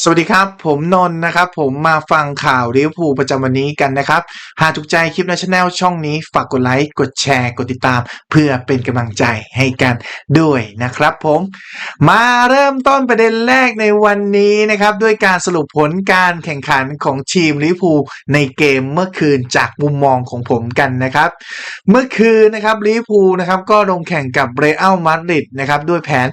สวัสดีครับ ผมนนท์นะครับ ผมมาฟังข่าวลิเวอร์พูลประจำวันนี้กันนะครับ หากถูกใจคลิปในช anel ช่องนี้ ฝากกดไลค์กดแชร์กดติดตาม เพื่อเป็นกำลังใจให้กันด้วยนะครับผม มาเริ่มต้นประเด็นแรกในวันนี้นะครับ ด้วยการสรุปผลการแข่งขันของทีมลิเวอร์พูลในเกมเมื่อคืนจากมุมมองของผมกันนะครับ เมื่อคืนนะครับลิเวอร์พูลนะครับก็ลงแข่งกับเรอัลมาดริดนะครับด้วยแผน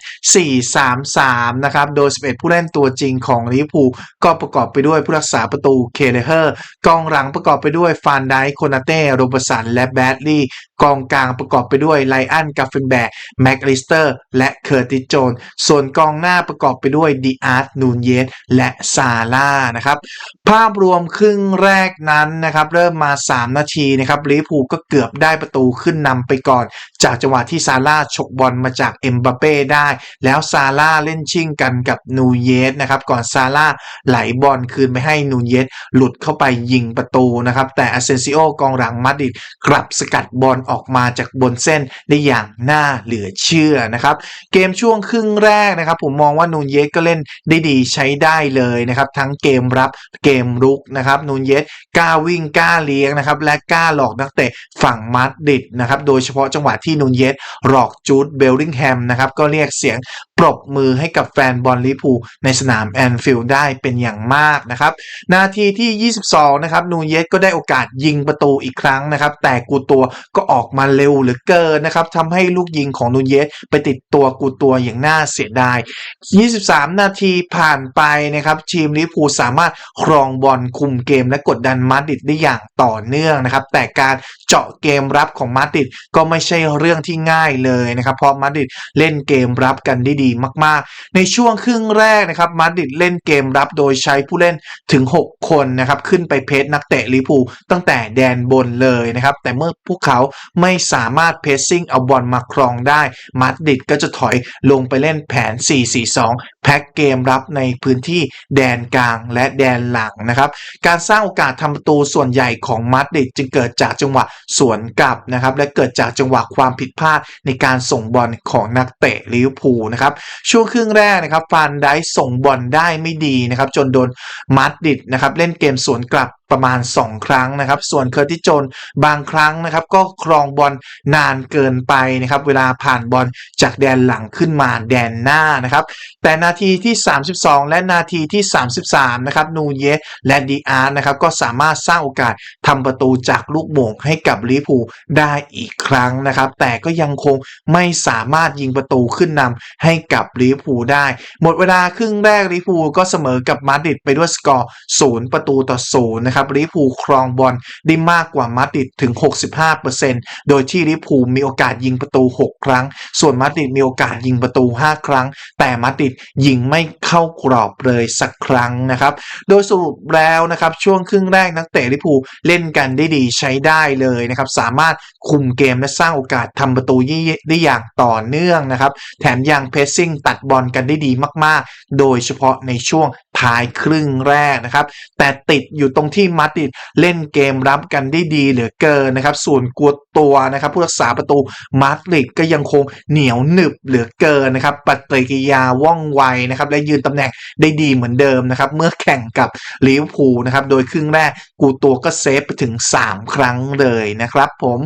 4-3-3 นะครับโดย 11 ผู้เล่นตัวจริงของลิเวอร์พูลก็ประกอบไปด้วยผู้รักษาประตูเคเลเฮอร์กองหลังประกอบไปด้วยฟานไดค์โคนาเต้โรบสันและแบดลีย์กองกลางประกอบไปด้วยไลอันกาเฟนแบกแม็กลิสเตอร์และเคอร์ติโจน ส่วนกองหน้าประกอบไปด้วยดีอาร์ตนูนเยสและซาร่านะครับภาพรวมครึ่งแรกนั้นนะครับเริ่มมา 3 นาทีนะครับลิเวอร์พูลก็เกือบได้ประตูขึ้นนำไปก่อน จากจังหวะที่ซาร่าฉกบอลมาจากเอ็มบัปเป้ได้ แล้วซาร่าเล่นชิ่งกันกับนูเยสนะครับก่อนซาร่าไหลบอลคืนไปให้นูเยสหลุดเข้าไปยิงประตูนะครับ แต่อาเซนซิโอกองหลังมาดริดกลับสกัดบอลออกมาจากบนเส้นได้อย่างน่าเหลือเชื่อนะครับ เกมช่วงครึ่งแรกนะครับ ผมมองว่านูนเยสก็เล่นได้ดีใช้ได้เลยนะครับ ทั้งเกมรับเกมรุกนะครับนูนเยสกล้าวิ่งกล้าเลี้ยงนะครับ และกล้าหลอกนักเตะฝั่งมาดริดนะครับโดยเฉพาะจังหวะที่นูนเยสหลอกจูดเบลลิงแฮมนะครับก็เรียกเสียงปรบมือให้กับแฟนบอลลิพูในสนามแอนฟิลด์ได้เป็นอย่างมากนะครับ นาทีที่ 22 นะครับ นูเยสก็ได้โอกาสยิงประตูอีกครั้งนะครับ แต่กูตัวก็ออกมาเร็วเหลือเกินนะครับทำให้ลูกยิงของนูเยสไปติดตัวกูตัวอย่างน่าเสียดาย 23 นาทีผ่านไปนะครับ ทีมลิเวอร์พูลสามารถครองบอลคุมเกมและกดดันมาดริดได้อย่างต่อเนื่องนะครับ แต่การ เจาะเกมรับของมาดริดก็ไม่ใช่เรื่องที่ง่ายเลยนะครับเพราะมาดริดเล่นเกมรับกันได้ดีมาก ๆ ในช่วงครึ่งแรกนะครับมาดริดเล่นเกมรับโดยใช้ผู้เล่นถึง 6 คนนะครับขึ้นไปเพจนักเตะลิพูตั้งแต่แดนบนเลยนะครับแต่เมื่อพวกเขาไม่สามารถเพสซิ่งเอาบอลมาครองได้มาดริดก็จะถอยลงไปเล่นแผน 4-4-2 แพ็กเกมรับในพื้นที่แดนกลางและแดนหลังนะครับการสร้างโอกาสทำประตูส่วนใหญ่ของมาดริดจึงเกิดจากจังหวะสวนกลับนะครับและเกิดจากจังหวะความผิดพลาดในการส่งบอลของนักเตะลิเวอร์พูลนะครับช่วงครึ่งแรกนะครับฟานได้ส่งบอลได้ไม่ดีนะครับจนโดนมาดริดนะครับเล่นเกมสวนกลับ ประมาณ 2 ครั้งนะครับ ส่วนเคอร์ติโจนบางครั้งนะครับ ก็ครองบอลนานเกินไปนะครับ เวลาผ่านบอลจากแดนหลังขึ้นมาแดนหน้านะครับ แต่นาทีที่ 32 และนาทีที่ 33 นะครับ นูเยสและดีอาร์นะครับ ก็สามารถสร้างโอกาสทำประตูจากลูกโป่งให้กับลิพูได้อีกครั้งนะครับ แต่ก็ยังคงไม่สามารถยิงประตูขึ้นนำให้กับลิพูได้ หมดเวลาครึ่งแรกลิพูก็เสมอกับมาดริดไปด้วยสกอร์ 0 ประตูต่อ0นะครับลิภูครองบอลได้มากกว่ามาดริดถึง 65%โดยที่ลิเวอร์พูมีโอกาสยิงประตู 6 ครั้ง ส่วนมาดริดมีโอกาสยิงประตู 5 ครั้ง แต่มาดริดยิงไม่เข้ากรอบเลยสักครั้งนะครับ โดยสรุปแล้วนะครับช่วงครึ่งแรกนักเตะลิเวอร์พูเล่นกันได้ดีใช้ได้เลยนะครับสามารถคุมเกมและสร้างโอกาสทำประตูได้อย่างต่อเนื่องนะครับ แถมยังเพสซิ่งตัดบอลกันได้ดีมาก ๆ โดยเฉพาะในช่วงท้ายครึ่งแรกนะครับ แต่ติดอยู่ตรงที่มาติดเล่นเกมรับกันได้ดีเหลือเกินนะครับ ส่วนกัวตัวนะครับผู้รักษาประตูมาดริดก็ยังคงเหนียวหนึบเหลือเกินนะครับปฏิกิริยาว่องไวนะครับและยืนตำแหน่งได้ดีเหมือนเดิมนะครับเมื่อแข่งกับลิเวอร์พูลนะครับโดยครึ่งแรกกูตัวก็เซฟไปถึง 3 ครั้งเลยนะครับผม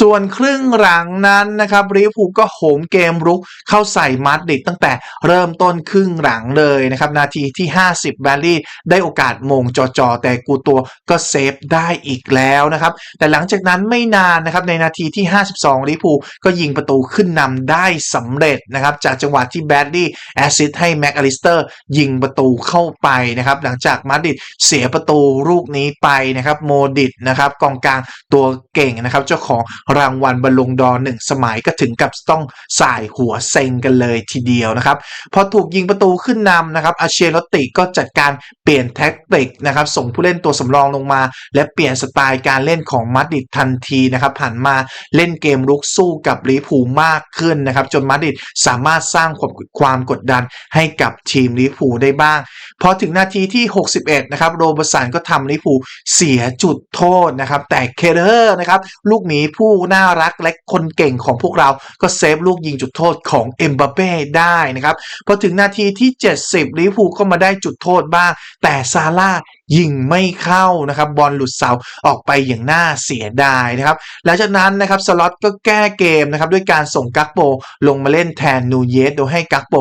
ส่วนครึ่งหลังนั้นนะครับลิเวอร์พูลก็โหมเกมรุกเข้าใส่มาดริดตั้งแต่เริ่มต้นครึ่งหลังเลยนะครับ นาทีที่ 50 แบลลี่ได้โอกาสมงจอๆแต่กูตัวก็เซฟได้อีกแล้วนะครับ แต่หลังจากนั้นไม่นานนะครับในนาทีที่ 52ลิเวอร์พูลก็ยิงประตูขึ้นนำได้สำเร็จนะครับจากจังหวะที่แบดลี่แอสซิสให้แม็กอลิสเตอร์ยิงประตูเข้าไปนะครับหลังจากมาดริดเสียประตูลูกนี้ไปนะครับโมดิตนะครับกองกลางตัวเก่งนะครับเจ้าของรางวัลบอลลงดอร์หนึ่งสมัยก็ถึงกับต้องสายหัวเซ็งกันเลยทีเดียวนะครับ พอถูกยิงประตูขึ้นนำนะครับอาเชลติก็จัดการเปลี่ยนแท็กติกนะครับส่งผู้เล่นตัวสำรองลงมา และเปลี่ยนสไตล์การเล่นของมาดริดทันทีนะครับผ่านมาเล่นเกมรุกสู้กับลิพูมากขึ้นนะครับจนมาดริดสามารถสร้างความความกดดันให้กับทีมลิพูได้บ้าง พอถึงนาทีที่ 61 นะครับโรเบร์สันก็ทำลิพูเสียจุดโทษนะครับแต่เคเลอร์นะครับลูกหมีผู้น่ารักและคนเก่งของพวกเราก็เซฟลูกยิงจุดโทษของเอ็มบัปเป้ได้นะครับพอถึงนาทีที่ 70ลิเวอร์พูลก็มาได้จุดโทษบ้าง แต่ซาร่ายิงไม่เข้านะครับบอลหลุดเสาออกไปอย่างน่าเสียดายนะครับหลังจากนั้นนะครับสล็อตก็แก้เกมนะครับด้วยการส่งกักโปลงมาเล่นแทนนูเยสโดยให้กักโป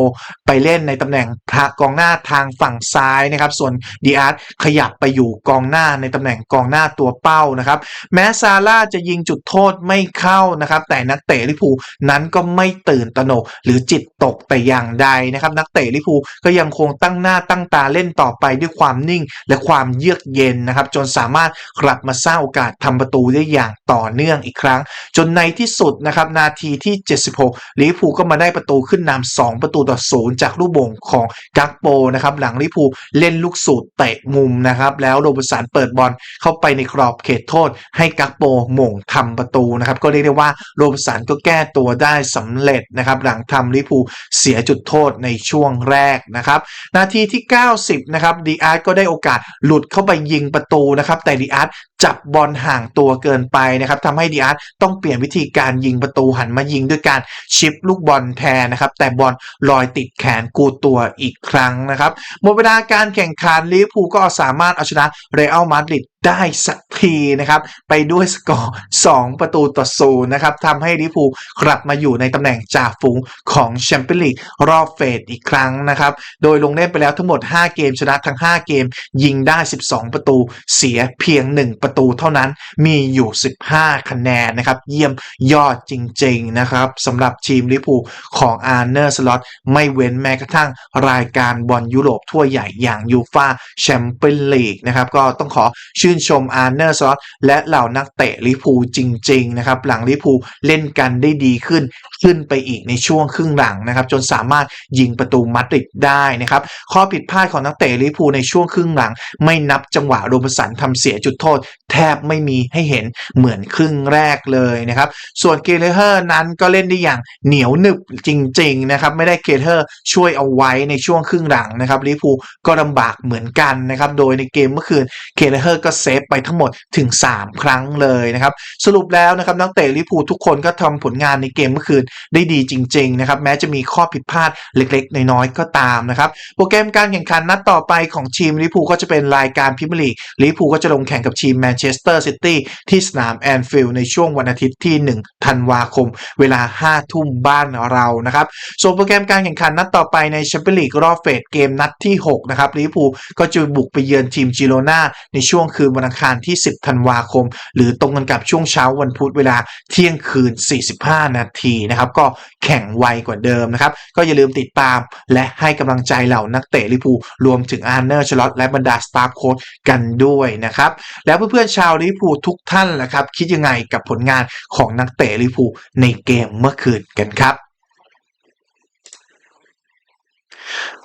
ไปเล่นในตำแหน่งพระกองหน้าทางฝั่งซ้ายนะครับส่วนดีอาร์ตขยับไปอยู่กองหน้าในตำแหน่งกองหน้าตัวเป้านะครับแม้ซาร่าจะยิงจุดโทษไม่เข้านะครับแต่นักเตะลิพูนั้นก็ไม่ตื่นตระหนกหรือจิตตกแต่อย่างใดนะครับนักเตะลิพูก็ยังคงตั้งหน้าตั้งตาเล่นต่อไปด้วยความนิ่งและความความเยือกเย็นนะครับ จนสามารถกลับมาสร้างโอกาสทำประตูได้อย่างต่อเนื่องอีกครั้ง จนในที่สุดนะครับนาทีที่ 76ลิเวอร์พูลก็มาได้ประตูขึ้นนำ2ประตูต่อศูนย์จากลูกบ่งของกักโปนะครับหลังลิเวอร์พูลเล่นลูกสูตรเตะมุมนะครับแล้วโรบสันเปิดบอลเข้าไปในกรอบเขตโทษ ให้กักโปหม่งทำประตูนะครับก็เรียกได้ว่าโรบสันก็แก้ตัวได้สำเร็จนะครับหลังทำลิเวอร์พูลเสียจุดโทษในช่วงแรกนะครับนาทีที่ 90นะครับดีอาร์ก็ได้โอกาสหลุดเข้าไปยิงประตูนะครับแต่ดีอาร์ต จับบอลห่างตัวเกินไปนะครับทำให้ดีอาร์ตต้องเปลี่ยนวิธีการยิงประตูหันมายิงด้วยการชิปลูกบอลแทนนะครับ แต่บอลลอยติดแขนกูตัวอีกครั้งนะครับหมดเวลาการแข่งขันลิเวอร์พูลก็สามารถเอาชนะเรอัลมาดริดได้สักทีนะครับ ไปด้วยสกอร์ 2 ประตูต่อศูนย์นะครับทำให้ลิเวอร์พูกลับมาอยู่ในตำแหน่งจ่าฝูงของแชมเปี้ยนลีกรอบเฟสอีกครั้งนะครับ โดยลงเล่นไปแล้วทั้งหมด 5 เกมชนะทั้ง 5 เกม ยิงได้ 12 ประตูเสียเพียง 1 ประตูเท่านั้นมีอยู่ 15 คะแนนนะครับ เยี่ยมยอดจริง ๆ นะครับสำหรับทีมลิเวอร์พูของอาร์เนอร์สล็อตไม่เว้นแม้กระทั่งรายการบอลยุโรปทั่วใหญ่อย่างยูฟาแชมเปี้ยนลีกนะครับ ก็ต้องขอชื่นชมอาร์เนอร์สล็อตและเหล่านักเตะลิเวอร์พูจริง ๆ นะครับ หลังลิเวอร์พูเล่นกันได้ดีขึ้นขึ้นไปอีกในช่วงครึ่งหลังนะครับ จนสามารถยิงประตูมาดริดได้นะครับ ข้อผิดพลาดของนักเตะลิเวอร์พูในช่วงครึ่งหลัง ไม่นับจังหวะโรบสันทำเสียจุดโทษแทบไม่มีให้เห็นเหมือนครึ่งแรกเลยนะครับ ส่วนเกเลเฮอร์นั้นก็เล่นได้อย่างเหนียวหนึบจริง ๆ นะครับ ไม่ได้เกเลเฮอร์ช่วยเอาไว้ในช่วงครึ่งหลังนะครับลิพูก็ลำบากเหมือนกันนะครับ โดยในเกมเมื่อคืนเกเลเฮอร์ก็เซฟไปทั้งหมดถึง 3 ครั้งเลยนะครับ สรุปแล้วนะครับนักเตะลิพูทุกคนก็ทำผลงานในเกมเมื่อคืนได้ดีจริง ๆ นะครับ แม้จะมีข้อผิดพลาดเล็ก ๆ น้อยๆก็ตามนะครับ โปรแกรมการแข่งขันนัดต่อไปของทีมลิพูก็จะเป็นรายการพรีเมียร์ลีลิพูก็จะลงแข่งกับทีมแมนเชสเตอร์ซิตี้ที่สนามแอนฟิลด์ในช่วงวันอาทิตย์ที่ 1 ธันวาคม เวลา 5 ทุ่มบ้านเรานะครับส่วนโปรแกรมการแข่งขันนัดต่อไปในแชมเปี้ยนลีกรอบเฟสเกมนัดที่ 6 นะครับลิเวอร์พูลก็จะบุกไปเยือนทีมจิโรนาในช่วงคืนวันอังคารที่ 10 ธันวาคม หรือตรงกันกับช่วงเช้าวันพุธเวลาเที่ยงคืน 45 นาทีนะครับก็ แข่งไวกว่าเดิมนะครับ ก็อย่าลืมติดตามและให้กำลังใจเหล่านักเตะลิปูรวมถึงอาร์เนอร์ชลอตและบรรดาสตาฟโค้ชกันด้วยนะครับ แล้วเพื่อนๆชาวลิปูทุกท่านนะครับ คิดยังไงกับผลงานของนักเตะลิปูในเกมเมื่อคืนกันครับ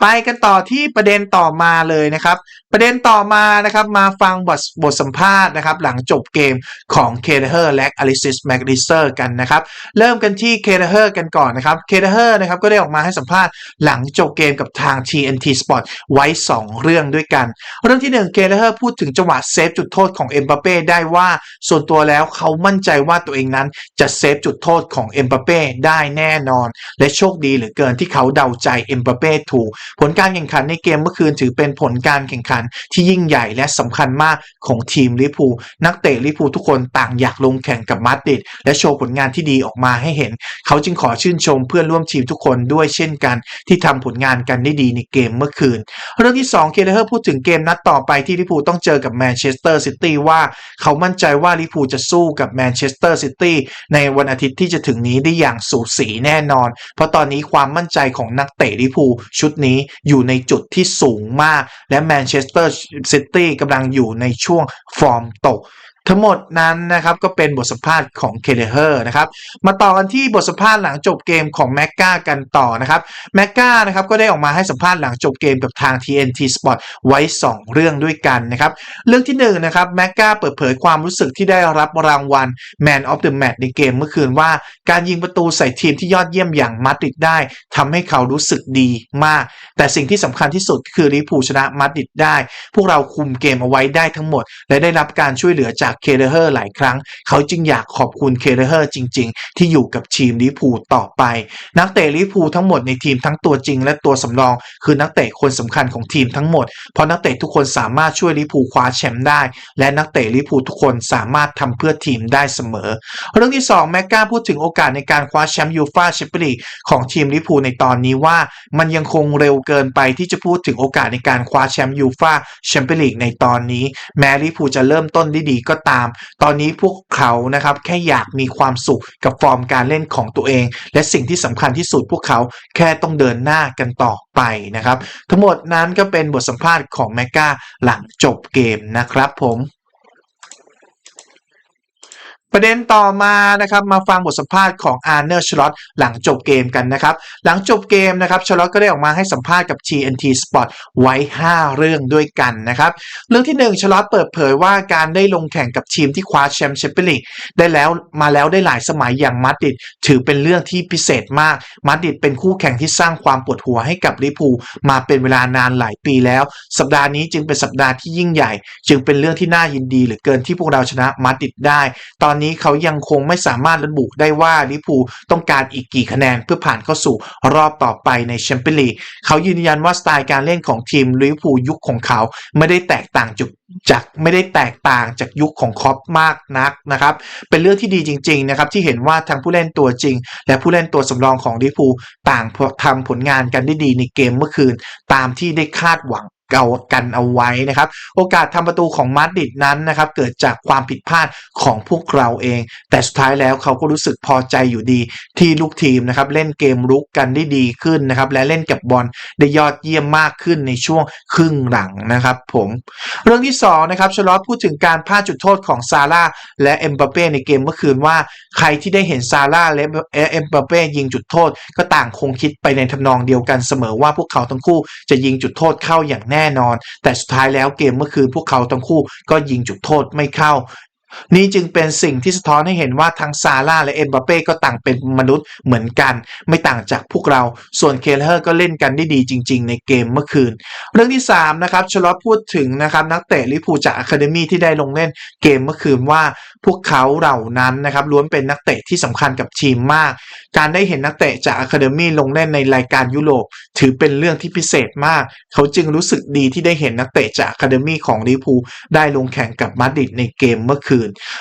ไปกันต่อที่ประเด็นต่อมาเลยนะครับ ประเด็นต่อมานะครับมาฟังบทบทสัมภาษณ์นะครับ หลังจบเกมของเคเดเฮอร์และอลิซิสแมกดิเซอร์กันนะครับ เริ่มกันที่เคเดเฮอร์กันก่อนนะครับเคเดเฮอร์นะครับก็ได้ออกมาให้สัมภาษณ์หลังจบเกมกับทาง TNT Sport ไว้ 2 เรื่องด้วยกัน เรื่องที่1เคเดเฮอร์พูดถึงจังหวะเซฟจุดโทษของเอ็มบัปเป้ได้ว่าส่วนตัวแล้วเขามั่นใจว่าตัวเองนั้นจะเซฟจุดโทษของเอ็มบัปเป้ได้แน่นอน และโชคดีเหลือเกินที่เขาเดาใจเอ็มบัปเป้ถูกผลการแข่งขันในเกมเมื่อคืนถือเป็นผลการแข่งขันที่ยิ่งใหญ่และสำคัญมากของทีมลิเวอร์พูนักเตะลิเวอร์พูทุกคนต่างอยากลงแข่งกับมาดริดและโชว์ผลงานที่ดีออกมาให้เห็น เขาจึงขอชื่นชมเพื่อนร่วมทีมทุกคนด้วยเช่นกัน ที่ทำผลงานกันได้ดีในเกมเมื่อคืน เรื่องที่2เคเลเฮอร์พูดถึงเกมนัดต่อไปที่ลิเวอร์พูต้องเจอกับแมนเชสเตอร์ซิตี้ว่าเขามั่นใจว่าลิเวอร์พูจะสู้กับแมนเชสเตอร์ซิตี้ในวันอาทิตย์ที่จะถึงนี้ได้อย่างสูสีแน่นอน เพราะตอนนี้ความมั่นใจของนักเตะลิเวอร์พูชุดนี้อยู่ในจุดที่สูงมาก และแมนเชสเตอร์ซิตี้กำลังอยู่ในช่วงฟอร์มตก ทั้งหมดนั้นนะครับก็เป็นบทสัมภาษณ์ของเคเลเฮอร์นะครับมาต่อกันที่บทสัมภาษณ์หลังจบเกมของแมกกากันต่อนะครับแมกกานะครับก็ได้ออกมาให้สัมภาษณ์หลังจบเกมกับทาง TNT Sport ไว้ 2 เรื่องด้วยกันนะครับเรื่องที่1นงนะครับแมกกาเปิดเผยความรู้สึกที่ได้รับรางวัล Man of the Match ในเกมเมื่อคืนว่าการยิงประตูใส่ทีมที่ยอดเยี่ยมอย่างมาดริดได้ทำให้เขารู้สึกดีมาก แต่สิ่งที่สำคัญที่สุดคือลิเวอร์พูลชนะมาดริดได้ พวกเราคุมเกมเอาไว้ได้ทั้งหมด และได้รับการช่วยเหลือจากเคเลเฮอร์หลายครั้ง เขาจึงอยากขอบคุณเคเลเฮอร์จริง ๆ ที่อยู่กับทีมลิพูต่อไป นักเตะลิพูทั้งหมดในทีมทั้งตัวจริง และตัวสำรอง คือนักเตะคนสำคัญของทีมทั้งหมด เพราะนักเตะทุกคนสามารถช่วยลิพูคว้าแชมป์ได้ และนักเตะลิพูทุกคนสามารถทำเพื่อทีมได้เสมอ เรื่องที่ 2 แม็กกาพูดถึงโอกาสในการคว้าแชมป์ยูฟ่าแชมเปี้ยนลีกของทีมลิพูในตอนนี้ว่า มันยังคงเร็วเกินไปที่จะพูดถึงโอกาสในการคว้าแชมป์ยูฟ่าแชมเปี้ยนลีกในตอนนี้ แม้ลิพูจะเริ่มต้นได้ดีก็ตาม ตอนนี้พวกเขานะครับแค่อยากมีความสุขกับฟอร์มการเล่นของตัวเอง และสิ่งที่สำคัญที่สุดพวกเขาแค่ต้องเดินหน้ากันต่อไปนะครับ ทั้งหมดนั้นก็เป็นบทสัมภาษณ์ของแมกกาหลังจบเกมนะครับผม ประเด็นต่อมานะครับมาฟังบทสัมภาษณ์ของอาร์เนอร์ชลอตหลังจบเกมกันนะครับ หลังจบเกมนะครับชลอตก็ได้ออกมาให้สัมภาษณ์กับ TNT Sport ไว้ 5 เรื่องด้วยกันนะครับ เรื่องที่1ชลอตเปิดเผยว่าการได้ลงแข่งกับทีมที่คว้าแชมป์แชมเปี้ยนลีกได้แล้วมาแล้วได้หลายสมัยอย่างมาดริดถือเป็นเรื่องที่พิเศษมากมาดริดเป็นคู่แข่งที่สร้างความปวดหัวให้กับลิพูมาเป็นเวลานานหลายปีแล้ว สัปดาห์นี้จึงเป็นสัปดาห์ที่ยิ่งใหญ่ จึงเป็นเรื่องที่น่ายินดีเหลือเกินที่พวกเราชนะมาดริดได้ตอนนี้เขายังคงไม่สามารถระบุได้ว่าลิเวอร์พูต้องการอีกกี่คะแนนเพื่อผ่านเข้าสู่รอบต่อไปในแชมเปี้ยนลีกเขายืนยันว่าสไตล์การเล่นของทีมลิเวอร์พูยุคของเขาไม่ได้แตกต่างจากจากไม่ได้แตกต่างจากยุคของคอปมากนักนะครับ เป็นเรื่องที่ดีจริงๆนะครับที่เห็นว่าทั้งผู้เล่นตัวจริง และผู้เล่นตัวสำรองของลิเวอร์พูต่างทำผลงานกันได้ดีในเกมเมื่อคืน ตามที่ได้คาดหวัง เก่ากันเอาไว้นะครับ โอกาสทำประตูของมาดริดนั้นนะครับเกิดจากความผิดพลาดของพวกเราเอง แต่สุดท้ายแล้วเขาก็รู้สึกพอใจอยู่ดีที่ลูกทีมนะครับเล่นเกมรุกกันได้ดีขึ้นนะครับและเล่นกับบอลได้ยอดเยี่ยมมากขึ้นในช่วงครึ่งหลังนะครับผมเรื่องที่สองนะครับชลอตพูดถึงการพลาดจุดโทษของซาร่าและเอ็มบัปเป้ในเกมเมื่อคืนว่าใครที่ได้เห็นซาร่าและเอ็มบัปเป้ยิงจุดโทษ ก็ต่างคงคิดไปในทำนองเดียวกันเสมอว่าพวกเขาทั้งคู่จะยิงจุดโทษเข้าอย่างแน่แนอน แต่สุดท้ายแล้วเกมเมื่อคืนพวกเขาทั้งคู่ก็ยิงจุดโทษไม่เข้า นี่จึงเป็นสิ่งที่สะท้อนให้เห็นว่าทั้งซาร่าและเอ็มบัปเป้ก็ต่างเป็นมนุษย์เหมือนกัน ไม่ต่างจากพวกเรา ส่วนเคเลอร์ก็เล่นกันได้ดีจริง ๆ ในเกมเมื่อคืน เรื่องที่3นะครับชลอพูดถึงนะครับนักเตะลิเวอร์พูจากอะคาเดมี่ที่ได้ลงเล่นเกมเมื่อคืนว่าพวกเขาเหล่านั้นนะครับล้วนเป็นนักเตะที่สำคัญกับทีมมาก การได้เห็นนักเตะจากอะคาเดมี่ลงเล่นในรายการยุโรป ถือเป็นเรื่องที่พิเศษมาก เขาจึงรู้สึกดีที่ได้เห็นนักเตะจากอะคาเดมี่ของลิเวอร์พูได้ลงแข่งกับมาดริดในเกมเมื่อคืน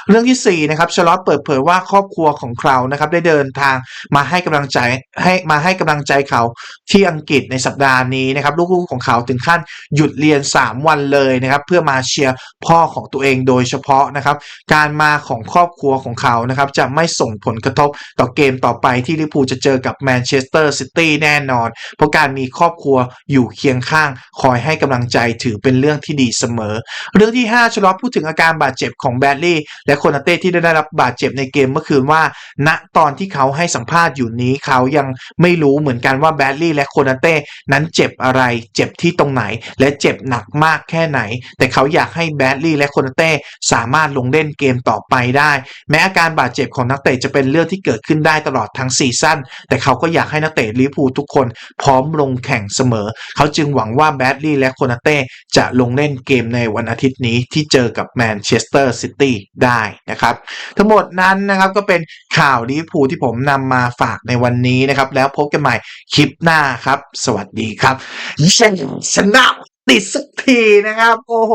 เรื่องที่4นะครับชลอตเปิดเผยว่าครอบครัวของเขานะครับได้เดินทางมาให้กำลังใจให้มาให้กำลังใจเขาที่อังกฤษในสัปดาห์นี้นะครับลูกๆของเขาถึงขั้นหยุดเรียน 3 วันเลยนะครับเพื่อมาเชียร์พ่อของตัวเองโดยเฉพาะนะครับการมาของครอบครัวของเขานะครับจะไม่ส่งผลกระทบต่อเกมต่อไปที่ลิเวอร์พูลจะเจอกับแมนเชสเตอร์ซิตี้แน่นอน เพราะการมีครอบครัวอยู่เคียงข้างคอยให้กำลังใจถือเป็นเรื่องที่ดีเสมอ เรื่องที่ 5 ชลอตพูดถึงอาการบาดเจ็บของแบดลีและโคนาเต้ที่ได้รับบาดเจ็บในเกมเมื่อคืนว่า ณตอนที่เขาให้สัมภาษณ์อยู่นี้เขายังไม่รู้เหมือนกันว่าแบดลี่และโคนาเต้นั้นเจ็บอะไรเจ็บที่ตรงไหน และเจ็บหนักมากแค่ไหน แต่เขาอยากให้แบดลี่และโคนาเต้สามารถลงเล่นเกมต่อไปได้ แม้อาการบาดเจ็บของนักเตะจะเป็นเรื่องที่เกิดขึ้นได้ตลอดทั้งซีซั่นแต่เขาก็อยากให้นักเตะลิเวอร์พูลทุกคนพร้อมลงแข่งเสมอ เขาจึงหวังว่าแบดลี่และโคนาเต้จะลงเล่นเกมในวันอาทิตย์นี้ที่เจอกับแมนเชสเตอร์ซิตี้ได้นะครับ ทั้งหมดนั้นนะครับก็เป็นข่าวลิเวอร์พูลที่ผมนำมาฝากในวันนี้นะครับ แล้วพบกันใหม่คลิปหน้าครับ สวัสดีครับชนะติดสักทีนะครับ โอ้โห